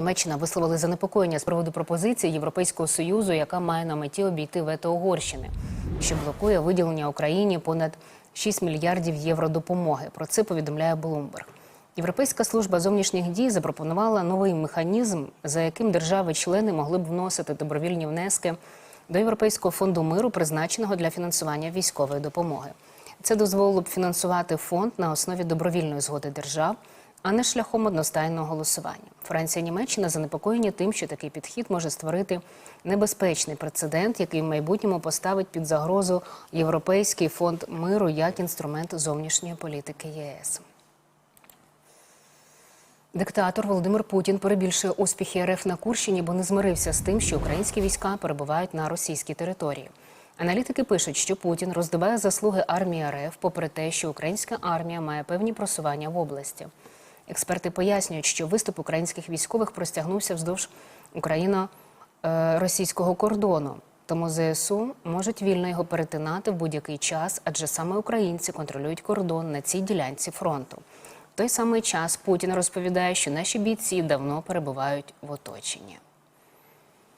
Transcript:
Німеччина висловили занепокоєння з приводу пропозиції Європейського союзу, яка має на меті обійти вето Угорщини, що блокує виділення Україні понад 6 мільярдів євро допомоги. Про це повідомляє Bloomberg. Європейська служба зовнішніх дій запропонувала новий механізм, за яким держави-члени могли б вносити добровільні внески до Європейського фонду миру, призначеного для фінансування військової допомоги. Це дозволило б фінансувати фонд на основі добровільної згоди держав, а не шляхом одностайного голосування. Франція і Німеччина занепокоєні тим, що такий підхід може створити небезпечний прецедент, який в майбутньому поставить під загрозу Європейський фонд миру як інструмент зовнішньої політики ЄС. Диктатор Володимир Путін перебільшує успіхи РФ на Курщині, бо не змирився з тим, що українські війська перебувають на російській території. Аналітики пишуть, що Путін роздиває заслуги армії РФ, попри те, що українська армія має певні просування в області. Експерти пояснюють, що виступ українських військових простягнувся вздовж Україно-російського кордону. Тому ЗСУ можуть вільно його перетинати в будь-який час, адже саме українці контролюють кордон на цій ділянці фронту. В той самий час Путін розповідає, що наші бійці давно перебувають в оточенні.